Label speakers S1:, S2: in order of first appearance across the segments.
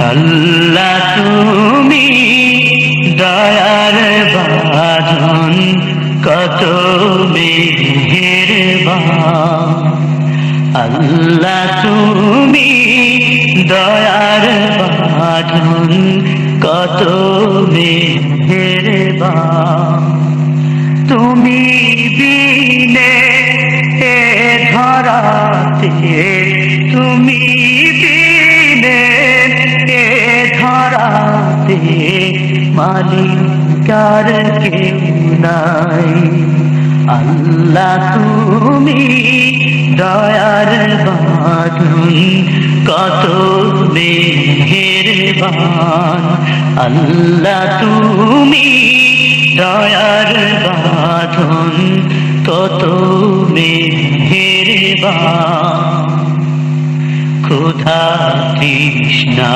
S1: আল্লাহ তুমি দয়ার বাঁধন কত মেহেরবান। আল্লাহ তুমি দয়ার বাঁধন কত মেহেরবান। তুমি বিনে এ ধরাতে, তুমি মালিকার কেউ নাই। আল্লাহ তুমি দয়ার বাঁধন, কত মেহেরবান। আল্লাহ তুমি দয়ার বাঁধন, কত মেহেরবান। ক্ষুধা তৃষ্ণা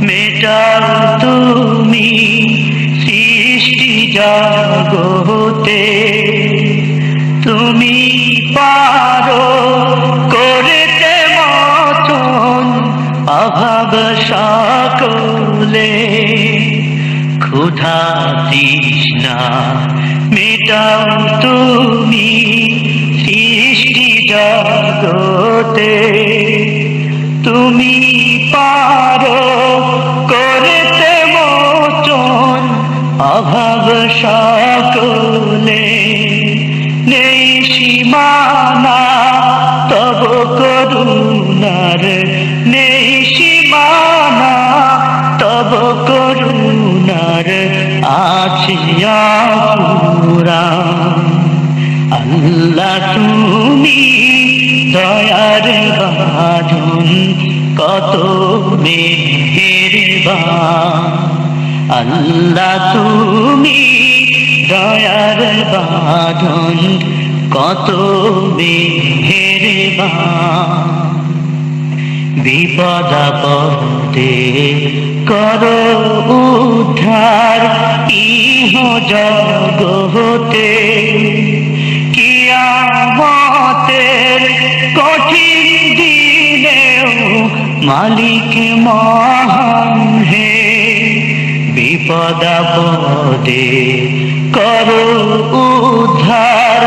S1: মেটাও তুমি সৃষ্টি জগতে। তুমি পারো করতে মতন অভাব সকলে। ক্ষুধা তৃষ্ণা মেটাও তুমি সৃষ্টি জগতে। তুমি পারো অভাব সকলে নেই সীমানা, তব করুণার নেই সীমানা, তব করুণার আছে পুরা আল্লাহ তুমি দয়ার বাঁধন, কত মেহেরবান। আল্লাহ তুমি দয়ার বাঁধন, কত মেহেরবান বিপদ আপদে কর উদ্ধার, ইহ জগতে। কিয়ামতের কঠিন দিনেও মালিক মহান হে। বিপদ আপদে কর উদ্ধার,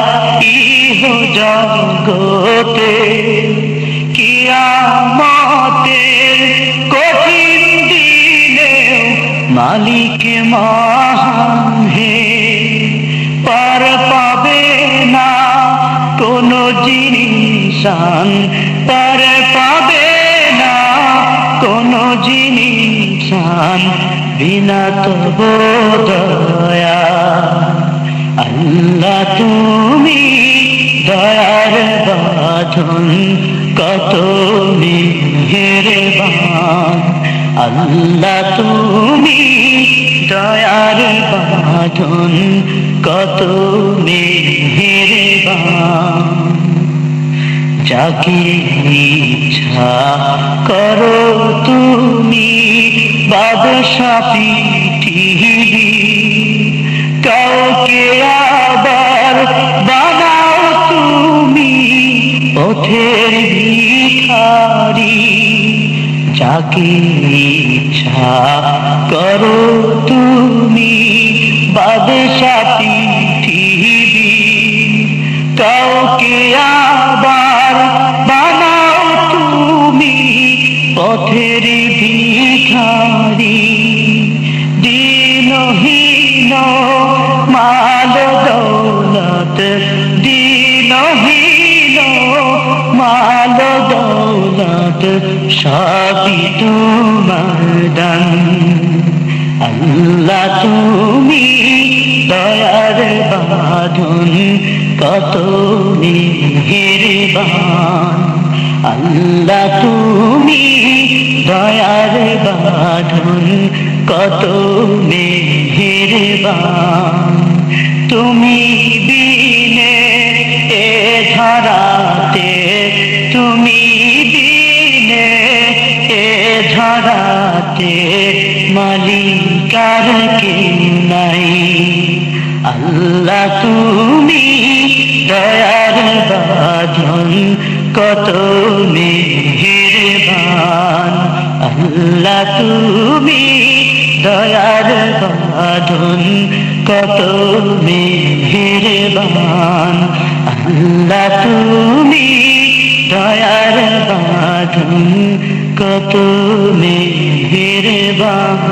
S1: ইহ জগতে কিয়ামতের কঠিন দিনে মালিক মহান হে। পার পাবে না কোন জিনিসান পার পাবে না কোন জিনিসান বিনা তব দয়া। আল্লাহ তুমি দয়ার বাঁধন, কত মেহেরবান আল্লাহ তুমি দয়ার বাঁধন, কত মেহেরবান যাকে ইচ্ছা করো তুমি পৃথিবী কাউকে আবার বানাও তুমি পথের ভিখারি। যাকে ইচ্ছা করো তুমি বাদশা পৃথিবী কাউকে আবার পথের ভিখারি, দিনহীন মাল দৌলত, দিনহীন মাল দৌলত, সবই তোমার আল্লাহ তুমি দয়ার বাঁধন, কত মেহেরবান আল্লাহ তুমি দয়ার বাঁধন, কত মেহেরবান। তুমি বিনে এ ধরাতে, তুমি বিনে এ ধরাতে মালিকার কে নাই। আল্লাহ তুমি বাঁধন কত মেহেরবান। আল্লাহ তুমি দয়ার বাঁধন কত মেহেরবান। আল্লাহ তুমি দয়ার বাঁধন কত মেহেরবান।